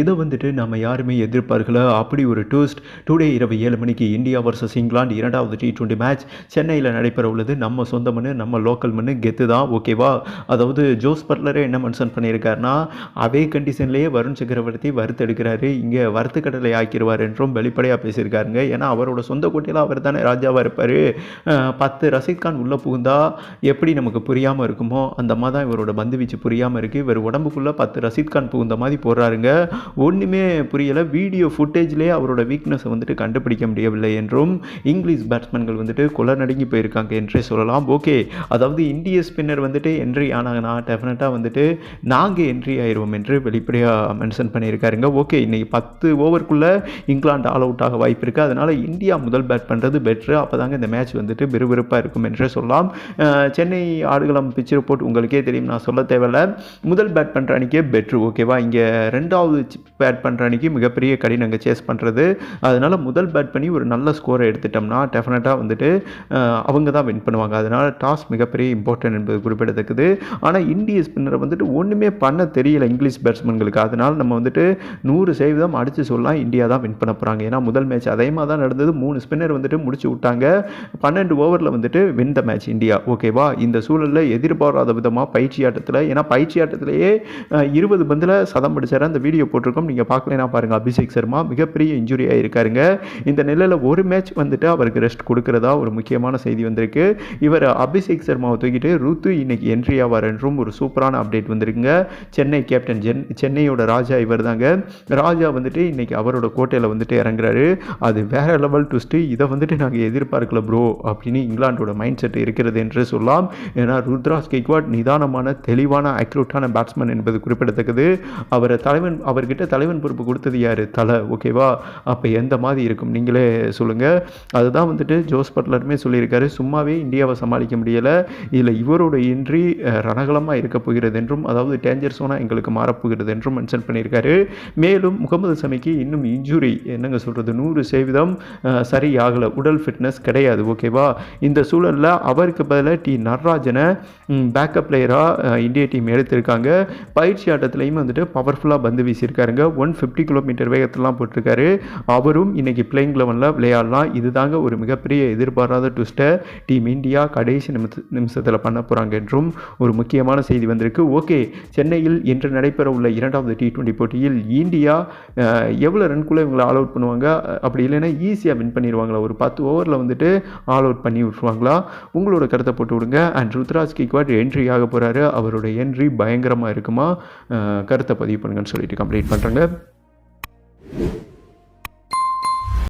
இதை வந்துட்டு நம்ம யாருமே எதிர்பார்க்கல. அப்படி ஒரு டூஸ்ட் டுடே இரவு ஏழு மணிக்கு இந்தியா வர்சஸ் இங்கிலாந்து இரண்டாவது டி டுவெண்ட்டி மேட்ச் சென்னையில் நடைபெற உள்ளது. நம்ம சொந்த மண்ணு நம்ம லோக்கல் மண்ணு. கெத்து தான் ஓகேவா அதாவது ஜோஸ் பட்லரே என்ன மென்ஷன் பண்ணியிருக்காருன்னா அதே கண்டிஷன்லேயே வருண் சக்கரவர்த்தி வறுத்தெடுக்கிறாரு. இங்கே வறுத்து கடலை ஆக்கிடுவார் என்றும் வெளிப்படையாக பேசியிருக்காருங்க. ஏன்னா அவரோட சொந்த கோட்டையில் அவர் தானே ராஜாவாக இருப்பார். பத்து ரஷீத் கான் உள்ளே புகுந்தா எப்படி நமக்கு புரியாமல் இருக்குமோ அந்த மாதிரி தான் இவரோட பந்து வீச்சு புரியாமல் இருக்குது இவர் உடம்புக்குள்ளே பத்து ரஷீத் கான் புகுந்த மாதிரி போடுறாருங்க. ஒன்றுமே புரியலை. வீடியோ ஃபுட்டேஜ்லேயே அவரோட வீக்னஸை வந்துட்டு கண்டுபிடிக்க முடியவில்லை என்றும் இங்கிலீஷ் பேட்ஸ்மேன்கள் வந்துட்டு கொலை நடுங்கி போயிருக்காங்க என்றே சொல்லலாம். ஓகே அதாவது இந்திய ஸ்பின்னர் வந்துட்டு என்ட்ரி ஆனாங்கன்னா டெஃபினட்டாக வந்துட்டு நாங்கள் என்ட்ரி ஆயிடுவோம் என்று வெளிப்படையாக மென்ஷன் பண்ணியிருக்காருங்க. ஓகே இன்றைக்கி பத்து ஓவருக்குள்ளே இங்கிலாந்து ஆல் அவுட் ஆக வாய்ப்பு இருக்குது அதனால் இந்தியா முதல் பேட் பண்ணுறது பெட்ரு அப்போ தாங்க இந்த மேட்ச் வந்துட்டு விறுவிறுப்பாக இருக்கும் என்றே சொல்லலாம். சென்னை ஆடுகளம் பிச் ரிப்போர்ட் உங்களுக்கே தெரியும். நான் சொல்ல தேவையில்ல. முதல் பேட் பண்ணுற அன்றைக்கே பெட்ரு ஓகேவா இங்கே ரெண்டாவது பேட் பண்ணுற அன்றைக்கி மிகப்பெரிய கடினங்க சேஸ் பண்ணுறது அதனால் முதல் பேட் பண்ணி ஒரு நல்ல ஸ்கோரை எடுத்துட்டோம்னா டெஃபினட்டாக வந்துட்டு அவங்க தான் வின் பண்ணுவாங்க. அதனால் டாஸ் மிகப்பெரிய இம்பார்ட்டன்ட் என்பது குறிப்பிடத்தக்கது. ஆனால் இந்திய ஸ்பின்னரை வந்துட்டு ஒன்றுமே பண்ண தெரியல இங்கிலீஷ் பேட்ஸ்மேன்களுக்கு அதனால் நம்ம வந்துட்டு நூறு சதவீதம் அடித்து சொல்லலாம் இந்தியா தான் வின் பண்ண போகிறாங்க ஏன்னா முதல் மேட்ச் அதே மாதிரி தான் நடந்தது. மூணு ஸ்பின்னர் வந்துட்டு முடிச்சு விட்டாங்க. பன்னெண்டு ஓவரில் வந்துட்டு வின் த மேட்ச் இந்தியா. ஓகேவா இந்த சூழலில் எதிர்பாராத விதமாக பயிற்சி ஆட்டத்தில் ஏன்னா பயிற்சி ஆட்டத்திலேயே இருபது பந்தில் சதம் அடிச்சாரு. அந்த வீடியோ போட்டிருக்கோம். நீங்கள் பார்க்கலனா பாருங்கள் அபிஷேக் சர்மா மிகப்பெரிய இன்ஜுரியாக இருக்காருங்க. இந்த நிலையில் ஒரு மேட்ச் வந்துட்டு அவருக்கு ரெஸ்ட் கொடுக்குறதா ஒரு முக்கியமான செய்தி வந்திருக்கு. இவர் அபிஷேக் சர்மாவை தூக்கிட்டு ருத்து இன்னைக்கு என்ட்ரி ஆவார் என்றும் ஒரு சூப்பரான அப்டேட் வந்திருக்குங்க. சென்னை கேப்டன் ஜென் சென்னையோட ராஜா இவர் தாங்க ராஜா வந்துட்டு இன்னைக்கு அவரோட கோட்டையில் வந்துட்டு இறங்குறாரு. அது வேற லெவல் ட்விஸ்ட்டு இதை வந்துட்டு நாங்கள் எதிர்பார்க்கல ப்ரோ அப்படின்னு இங்கிலாண்டோட மைண்ட் செட் இருக்கிறது என்று சொல்லலாம். ஏன்னா ருத்ராஜ் கெக்வாட் நிதானமான தெளிவான அக்யூரேட்டான பேட்ஸ்மேன் என்பது குறிப்பிடத்தக்கது. அவரை தலைவன் அவர்கிட்ட தலைவன் பொறுப்பு கொடுத்தது யார்? தலை ஓகேவா அப்போ எந்த மாதிரி இருக்கும்? நீங்களே சொல்லுங்கள் அதுதான் வந்துட்டு ஜோஸ் பட்லருமே சொல்லியிருக்காரு. சும்மாவே இந்தியாவை சமாளிக்க முடியலை. இதில் இவரோட இன்றி ரணகலமாக இருக்க போகிறது என்றும் அதாவது டேஞ்சர் சோனாக எங்களுக்கு மாறப்போகிறது என்றும் மென்ஷன் பண்ணியிருக்காரு. மேலும் முகமது சமிக்கு இன்னும் இன்ஜுரி என்னங்க சொல்கிறது நூறு சதவீதம் சரியாகலை. உடல் ஃபிட்னஸ் கிடையாது ஓகேவா இந்த சூழலில் அவருக்கு பதிலாக டி நடராஜனை பேக்கப் பிளேயராக இந்திய டீம் எடுத்திருக்காங்க. பயிற்சி ஆட்டத்துலேயும் வந்துட்டு பவர்ஃபுல்லாக பந்து போட்டிருக்காருங்க. ஒன் ஃபிஃப்டி கிலோமீட்டர் வேகத்திலாம் போட்டிருக்காரு. அவரும் இன்னைக்கு பிளேயிங் லெவனில் விளையாடலாம். இதுதாங்க ஒரு மிகப்பெரிய எதிர்பாராத ட்விஸ்ட்டை டீம் இந்தியா கடைசி நிமிஷ நிமிஷத்தில் பண்ண போகிறாங்க என்றும் ஒரு முக்கியமான செய்தி வந்திருக்கு. ஓகே சென்னையில் இன்று நடைபெற உள்ள இரண்டாவது டி டுவெண்ட்டி போட்டியில் இந்தியா எவ்வளோ ரன்குள்ளே இவங்களை ஆல் அவுட் பண்ணுவாங்க? அப்படி இல்லைன்னா ஈஸியாக வின் பண்ணிடுவாங்களா ஒரு பத்து ஓவரில் வந்துட்டு ஆல் அவுட் பண்ணி விட்டுருவாங்களா? உங்களோட கருத்தை போட்டு விடுங்க. அண்ட் ருத்ராஜ் கிக்வாட் என்ட்ரி ஆக போகிறாரு அவரோட என்ட்ரி பயங்கரமாக இருக்குமா? கருத்தை பதிவு பண்ணுங்கன்னு சொல்லிட்டு கம்ப்ளீட் அப்டேட் பண்ணுறாங்க